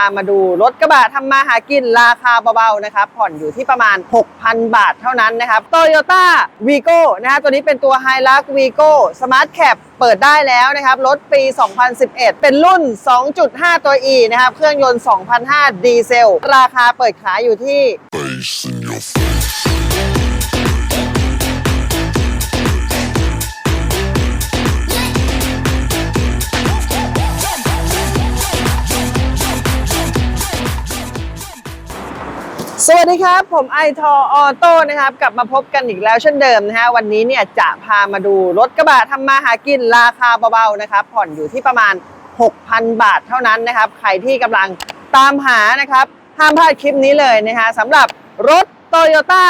ามาดูรถกระบะทำมาหากินราคาเบาๆนะครับ ผ่อนอยู่ที่ประมาณ 6,000 บาทเท่านั้นนะครับ Toyota Vigo นะฮะตัวนี้เป็นตัว h i l u x Vigo Smart Cap เปิดได้แล้วนะครับ รถปี 2011 เป็นรุ่น 2.5 ตัว E นะครับ เครื่องยนต์ 2,500 ดีเซล ราคาเปิดขายอยู่ที่ วัสดีครับ ผมไอทอออโต้นะครับ กลับมาพบกันอีกแล้วเช่นเดิมนะฮะวันนี้เนี่ยจะพามาดูรถกระบะทำมาหากินราคาเบาๆนะครับ ผ่อนอยู่ที่ประมาณ 6,000 บาทเท่านั้นนะครับ ใครที่กำลังตามหานะครับ ห้ามพลาดคลิปนี้เลยนะฮะสำหรับรถ Toyota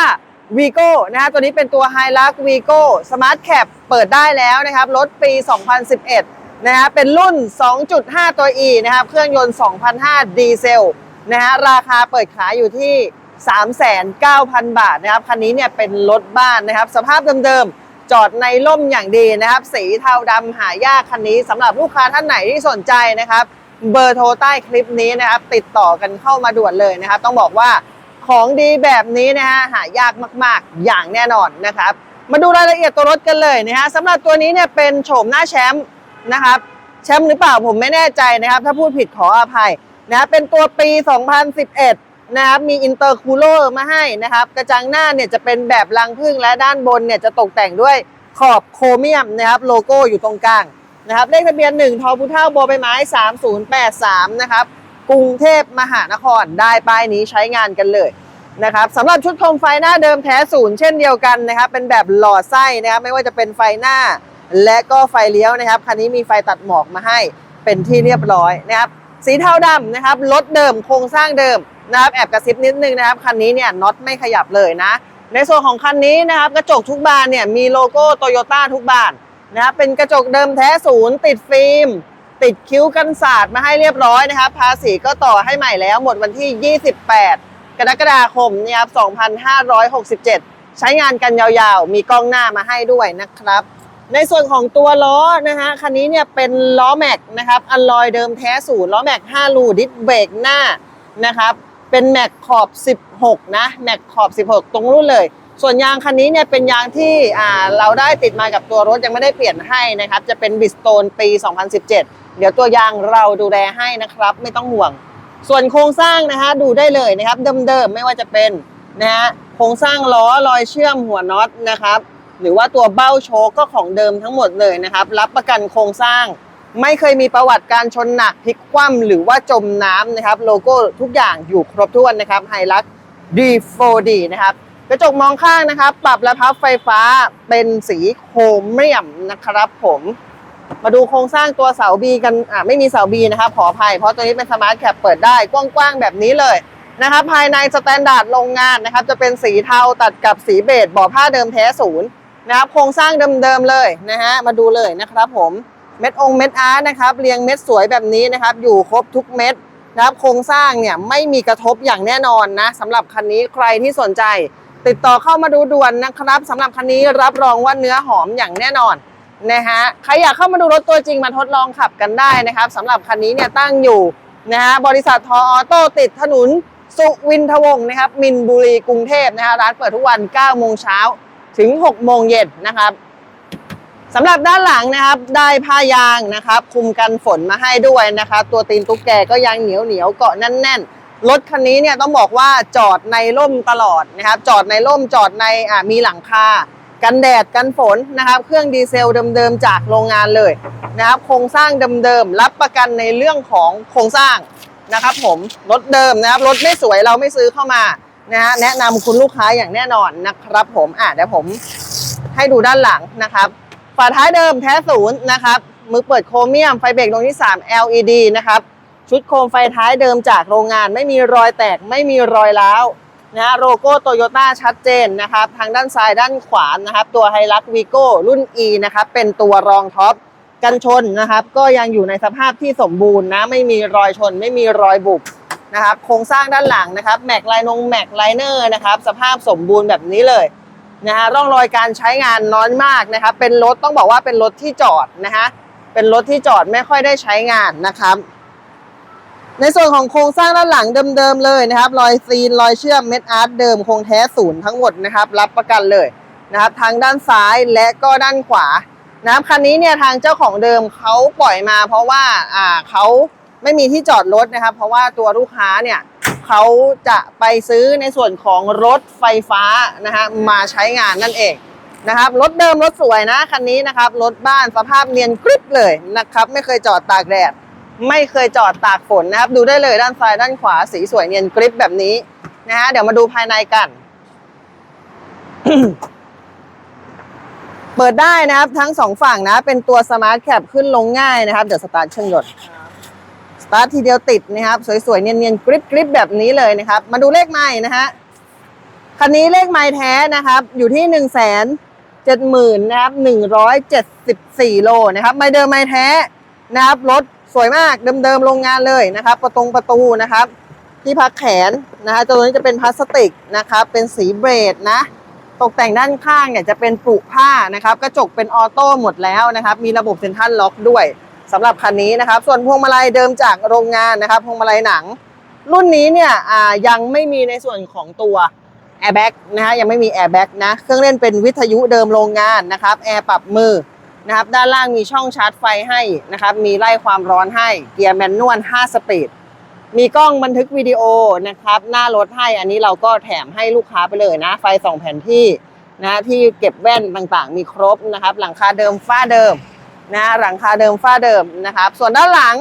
Vigo นะฮะตัวนี้เป็นตัว h i l u x Vigo Smart Cap เปิดได้แล้วนะครับ รถปี 2011 นะฮะเป็นรุ่น 2.5 ตัว E นะครับเครื่องยนต์ 2,500 ดีเซลนะฮะราคาเปิดขายอยู่ที่ 39,000 บาทนะครับคันนี้เนี่ยเป็นรถบ้านนะครับ สภาพเดิมๆจอดในร่มอย่างดีนะครับ สีเทาดำหายากคันนี้สำหรับลูกค้าท่านไหนที่สนใจนะครับ เบอร์โทรใต้คลิปนี้นะครับ ติดต่อกันเข้ามาด่วนเลยนะครับ ต้องบอกว่าของดีแบบนี้นะฮะหายากมากๆ อย่างแน่นอนนะครับ มาดูรายละเอียดตัวรถกันเลยนะฮะสำหรับตัวนี้เนี่ยเป็นโฉมหน้าแชมป์นะครับแชมป์หรือเปล่าผมไม่แน่ใจนะครับ ถ้าพูดผิดขออภัยนะเป็นตัวปี 2011 นะครับมีอินเตอร์คูลเลอร์มาให้นะครับ กระจังหน้าเนี่ยจะเป็นแบบรังผึ้งและด้านบนเนี่ยจะตกแต่งด้วยขอบโครเมียมนะครับโลโก้อยู่ตรงกลางนะครับเลขทะเบียน1ทอพุเท่าบอใบไม้ 3083 นะครับกรุงเทพมหานครได้ป้ายนี้ใช้งานกันเลยนะครับสำหรับชุดโคมไฟหน้าเดิมแท้ศูนย์เช่นเดียวกันนะครับ เป็นแบบหล่อไส้นะครับไม่ว่าจะเป็นไฟหน้า และก็ไฟเลี้ยวนะครับคันนี้มีไฟตัดหมอกมาให้เป็นที่เรียบร้อยนะครับสีเทาดำนะครับรถเดิมโครงสร้างเดิม นะครับแอบกระซิบนิดนึงนะครับ คันนี้เนี่ยน็อตไม่ขยับเลยนะ ในส่วนของคันนี้นะครับกระจกทุกบานเนี่ยมีโลโก้โตโยต้าทุกบานนะครับเป็นกระจกเดิมแท้ศูนย์ติดฟิล์มติดคิ้วกันศาสตร์มาให้เรียบร้อยนะครับ ภาษีก็ต่อให้ใหม่แล้วหมดวันที่ 28 กรกฎาคมนี่ยครับ2567 ใช้งานกันยาวๆ มีกล้องหน้ามาให้ด้วยนะครับ ในส่วนของตัวล้อนะฮะคันนี้เนี่ยเป็นล้อแม็กนะครับอัลลอยเดิมแท้ศูนย์ล้อแม็ก5รูดิสเบรกหน้านะครับ เป็นแม็กขอบ 16 นะแม็กขอบ 16 ตรงรุ่นเลย ส่วนยางคันนี้เนี่ยเป็นยางที่เราได้ติดมากับตัวรถยังไม่ได้เปลี่ยนให้นะครับ จะเป็นบิสโตนปี 2017 เดี๋ยวตัวยางเราดูแลให้นะครับ ไม่ต้องห่วง ส่วนโครงสร้างนะฮะดูได้เลยนะครับ เดิมๆไม่ว่าจะเป็นนะฮะโครงสร้างล้อรอยเชื่อมหัวน็อตนะครับ หรือว่าตัวเบ้าโชคก็ของเดิมทั้งหมดเลยนะครับ รับประกันโครงสร้าง ไม่เคยมีประวัติการชนหนักพลิกคว่ำหรือว่าจมน้ำนะครับ โลโก้ทุกอย่างอยู่ครบถ้วนนะครับไฮลัก D4D นะครับกระจกมองข้างนะครับ ปรับและพับไฟฟ้าเป็นสีโครเมียมนะครับผมมาดูโครงสร้างตัวเสาบีกันอ่าไม่มีเสาบีนะครับขออภัยเพราะตัวนี้เป็นสมาร์ทแคปเปิดได้กว้างๆแบบนี้เลยนะครับภายในสแตนดาร์ดโรงงานนะครับจะเป็นสีเทาตัดกับสีเบจบ่อผ้าเดิมแท้ศูนย์นะครับโครงสร้างเดิมๆเลยนะฮะมาดูเลยนะครับผม เม็ดองเม็ดอาร์ตนะครับเรียงเม็ดสวยแบบนี้นะครับ อยู่ครบทุกเม็ดนะครับโครงสร้างเนี่ยไม่มีกระทบอย่างแน่นอนนะสำหรับคันนี้ใครที่สนใจ ติดต่อเข้ามาดูด่วนนะครับสำหรับคันนี้รับรองว่าเนื้อหอมอย่างแน่นอนนะฮะใครอยากเข้ามาดูรถตัวจริงมาทดลองขับกันได้นะครับสำหรับคันนี้เนี่ยตั้งอยู่นะฮะบริษัททออโต้ติดถนนสุวินทวงศ์นะครับมินบุรีกรุงเทพนะฮะร้านเปิดทุกวัน9โมงเช้าถึง 6 โมงเย็นนะครับ สำหรับด้านหลังนะครับได้ผ้ายางนะครับคุมกันฝนมาให้ด้วยนะครับตัวตีนตุ๊กแกก็ยังเหนียวเหนียวเกาะแน่นๆรถคันนี้เนี่ยต้องบอกว่าจอดในร่มตลอดนะครับจอดในร่มจอดในอ่ามีหลังคากันแดดกันฝนนะครับ เครื่องดีเซลเดิมๆจากโรงงานเลยนะครับโครงสร้างเดิมๆรับประกันในเรื่องของโครงสร้างนะครับ ผมรถเดิมนะครับรถไม่สวยเราไม่ซื้อเข้ามานะฮะแนะนำคุณลูกค้าอย่างแน่นอนนะครับ ผมอะเดี๋ยวผมให้ดูด้านหลังนะครับ ฝาท้ายเดิมแท้ศูนย์นะครับ มือเปิดโครเมียมไฟเบรกดวงที่ 3 LED นะครับ ชุดโคมไฟท้ายเดิมจากโรงงานไม่มีรอยแตกไม่มีรอยร้าวนะฮะโลโก้โตโยต้าชัดเจนนะครับ ทางด้านซ้ายด้านขวานะครับ ตัวไฮรักวีโก้รุ่น E นะครับ เป็นตัวรองท็อปกันชนนะครับ ก็ยังอยู่ในสภาพที่สมบูรณ์นะ ไม่มีรอยชน ไม่มีรอยบุบนะครับ โครงสร้างด้านหลังนะครับ แม็กไลนงแม็กไลเนอร์นะครับ สภาพสมบูรณ์แบบนี้เลย นะฮะร่องรอยการใช้งานน้อยมากนะครับเป็นรถต้องบอกว่าเป็นรถที่จอดนะฮะเป็นรถที่จอดไม่ค่อยได้ใช้งานนะครับ ในส่วนของโครงสร้างด้านหลังเดิมๆเลยนะครับ รอยซีนรอยเชื่อมเม็ดอาร์ตเดิมคงแท้ศูนย์ทั้งหมดนะครับ รับประกันเลยนะครับทั้งด้านซ้ายและก็ด้านขวานะครับคันนี้เนี่ยทางเจ้าของเดิมเขาปล่อยมา เพราะว่าอ่าเขาไม่มีที่จอดรถนะครับ เพราะว่าตัวลูกค้าเนี่ย เขาจะไปซื้อในส่วนของรถไฟฟ้านะฮะมาใช้งานนั่นเองนะครับรถเดิมรถสวยนะคันนี้นะครับรถบ้านสภาพเนียนกริบเลยนะครับ ไม่เคยจอดตากแดดไม่เคยจอดตากฝนนะครับ ดูได้เลยด้านซ้ายด้านขวาสีสวยเนียนกริบแบบนี้นะฮะเดี๋ยวมาดูภายในกัน เปิดได้นะครับทั้งสองฝั่งนะ เป็นตัวสมาร์ทแคปขึ้นลงง่ายนะครับ เดี๋ยวสตาร์ทเครื่องยนต์ ตาทีเดียวติดนะครับ สวยๆ เนียนๆ กริบกริบแบบนี้เลยนะครับ มาดูเลขไม้นะฮะ คันนี้เลขไม้แท้นะครับ อยู่ที่หนึ่งแสนเจ็ดหมื่นนะครับหนึ่งร้อยเจ็ดสิบสี่โลนะครับ ไม้เดิมไม้แท้นะครับ รถสวยมากเดิมๆ โรงงานเลยนะครับ ประตงประตูนะครับ ที่พักแขนนะฮะตัวนี้จะเป็นพลาสติกนะครับ เป็นสีเบรดนะ ตกแต่งด้านข้างเนี่ยจะเป็นปลูกผ้านะครับ กระจกเป็นออโต้หมดแล้วนะครับ มีระบบเซ็นทรัลล็อกด้วย สำหรับคันนี้นะครับ ส่วนพวงมาลัยเดิมจากโรงงานนะครับ พวงมาลัยหนัง รุ่นนี้เนี่ยยังไม่มีในส่วนของตัวแอร์แบ็กนะฮะยังไม่มีแอร์แบ็กนะเครื่องเล่นเป็นวิทยุเดิมโรงงานนะครับแอร์ปรับมือนะครับด้านล่างมีช่องชาร์จไฟให้นะครับมีไล่ความร้อนให้เกียร์แมนนวล 5 สปีด มีกล้องบันทึกวิดีโอนะครับหน้ารถให้อันนี้เราก็แถมให้ลูกค้าไปเลยนะ ไฟสองแผ่นที่นะที่เก็บแว่นต่างๆ มีครบนะครับหลังคาเดิมฝ้าเดิม นะหลังคาเดิมฝ้าเดิมนะครับ ส่วนด้านหลัง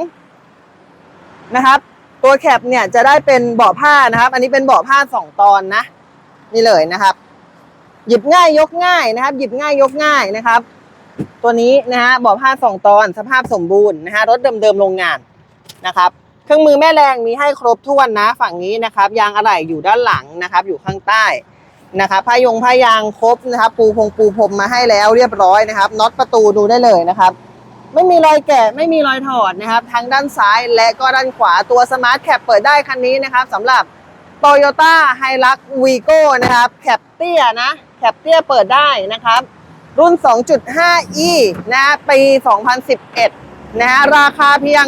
นะครับ ตัวแคปเนี่ยจะได้เป็นเบาะผ้านะครับ อันนี้เป็นเบาะผ้าสองตอนนะ นี่เลยนะครับ หยิบง่ายยกง่ายนะครับ หยิบง่ายยกง่ายนะครับ ตัวนี้นะฮะเบาะผ้าสองตอนสภาพสมบูรณ์นะฮะรถเดิมๆโรงงานนะครับ เครื่องมือแม่แรงมีให้ครบถ้วนนะ ฝั่งนี้นะครับ ยางอะไหล่อยู่ด้านหลังนะครับ อยู่ข้างใต้ นะครับผ้ายงผ้ายางครบนะครับปูพงปูพรมมาให้แล้วเรียบร้อยนะครับน็อตประตูดูได้เลยนะครับไม่มีรอยแกะไม่มีรอยถอดนะครับทั้งด้านซ้ายและก็ด้านขวาตัวสมาร์ทแคปเปิดได้คันนี้นะครับสำหรับ Toyota h i l u x Vigo นะครับแคปเตี้ยนะแคปเตี้ยเปิดได้นะครับ รุ่น 2.5e นะปี 2011 นะฮะราคาเพียง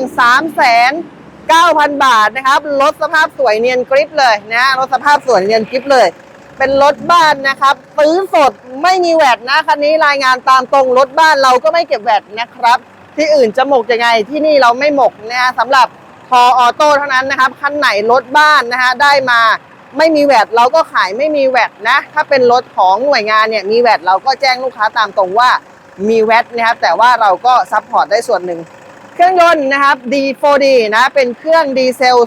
3,900บาทนะครับรถสภาพสวยเนียนกริปเลยนะรถสภาพสวยเนียนกริปเลย เป็นรถบ้านนะครับซื้อสดไม่มีแวดนะคันนี้รายงานตามตรงรถบ้านเราก็ไม่เก็บแวดนะครับ ที่อื่นจะหมกยังไงที่นี่เราไม่หมกนะฮะสำหรับพอออโต้เท่านั้นนะครับคันไหนรถบ้านนะฮะได้มาไม่มีแวดเราก็ขายไม่มีแวดนะถ้าเป็นรถของหน่วยงานเนี่ยมีแวดเราก็แจ้งลูกค้าตามตรงว่ามีแวดนะครับแต่ว่าเราก็ซัพพอร์ตได้ส่วนหนึ่งเครื่องยนต์นะครับ D4D นะเป็นเครื่องดีเซล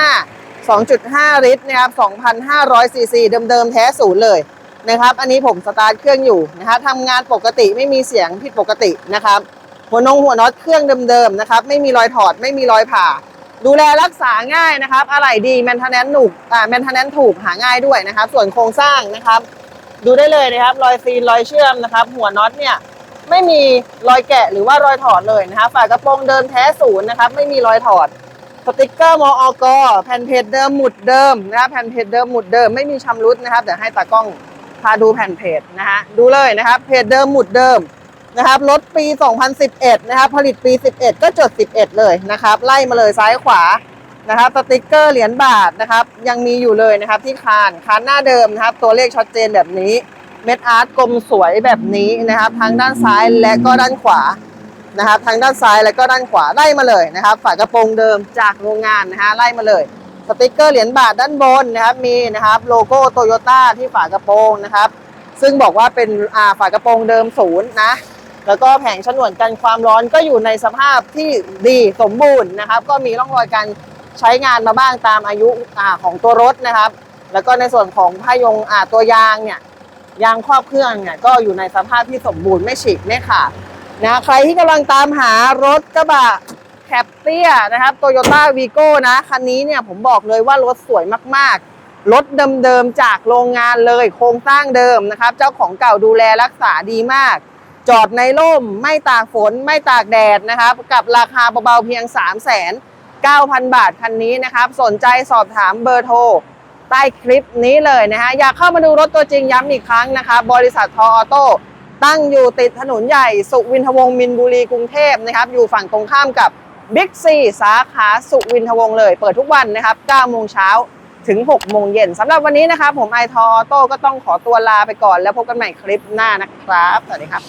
2005 2.5 ลิตรนะครับ2,500ซีซีเดิมๆแท้ศูนย์เลยนะครับ อันนี้ผมสตาร์ทเครื่องอยู่นะคะทำงานปกติไม่มีเสียงผิดปกตินะครับ หัวนงหัวน็อตเครื่องเดิมๆนะครับ ไม่มีรอยถอดไม่มีรอยผ่า ดูแลรักษาง่ายนะครับ อะไรดีแมนเทนแนนถูกอ่าแมนเทนแนนถูกหาง่ายด้วยนะครับ ส่วนโครงสร้างนะครับ ดูได้เลยนะครับ รอยซีนรอยเชื่อมนะครับ หัวน็อตเนี่ยไม่มีรอยแกะหรือว่ารอยถอดเลยนะคะฝากระโปรงเดิมแท้ศูนย์นะครับ ไม่มีรอยถอด สติกเกอร์มออกแผ่นเพจเดิมหมุดเดิมนะครับแผ่นเพจเดิมหมุดเดิมไม่มีชำรุดนะครับเดี๋ยวให้ตากล้องพาดูแผ่นเพจนะฮะดูเลยนะครับเพจเดิมหมุดเดิมนะครับรถปี 2011 นะครับ ผลิตปี 11 ก็จด 11 เลยนะครับ ไล่มาเลยซ้ายขวานะครับสติกเกอร์เหรียญบาทนะครับ ยังมีอยู่เลยนะครับที่คานคานหน้าเดิมนะครับ ตัวเลขชัดเจนแบบนี้ เม็ดอาร์ตกลมสวยแบบนี้นะครับ ทั้งด้านซ้ายและก็ด้านขวา นะครับทั้งด้านซ้ายและก็ด้านขวาไล่มาเลยนะครับฝากระโปรงเดิมจากโรงงานนะฮะไล่มาเลยสติกเกอร์เหรียญบาทด้านบนนะครับมีนะครับโลโก้โตโยต้าที่ฝากระโปรงนะครับซึ่งบอกว่าเป็นอ่าฝากระโปรงเดิมศูนย์นะแล้วก็แผงฉนวนกันความร้อนก็อยู่ในสภาพที่ดีสมบูรณ์นะครับ ก็มีร่องรอยการใช้งานมาบ้างตามอายุอ่าของตัวรถนะครับ แล้วก็ในส่วนของผ้ายงอ่าตัวยางเนี่ยยางครอบเครื่องเนี่ยก็อยู่ในสภาพที่สมบูรณ์ไม่ฉีกไม่ขาด นะใครที่กำลังตามหารถกระบะแคปเตียนะครับโตโยต้าวีโก้นะ คันนี้เนี่ยผมบอกเลยว่ารถสวยมากๆ รถเดิมๆ จากโรงงานเลยโครงสร้างเดิมนะครับ เจ้าของเก่าดูแลรักษาดีมาก จอดในร่ม ไม่ตากฝน ไม่ตากแดดนะครับ กับราคาเบาๆเพียง3 9 0 0 0 บาทคันนี้นะครับ สนใจสอบถามเบอร์โทร ใต้คลิปนี้เลยนะฮะ อยากเข้ามาดูรถตัวจริงย้ำอีกครั้งนะคะ บริษัททออโต้ ตั้งอยู่ติดถนนใหญ่ สุวินทวงศ์มินบุรีกรุงเทพนะครับอยู่ฝั่งตรงข้ามกับบิ๊กซีสาขาสุวินทวงศ์เลย เปิดทุกวันนะครับ9โมงเช้าถึง 6 โมงเย็นสำหรับวันนี้นะครับ ผมไอทอออโต้ก็ต้องขอตัวลาไปก่อน แล้วพบกันใหม่คลิปหน้านะครับ สวัสดีครับ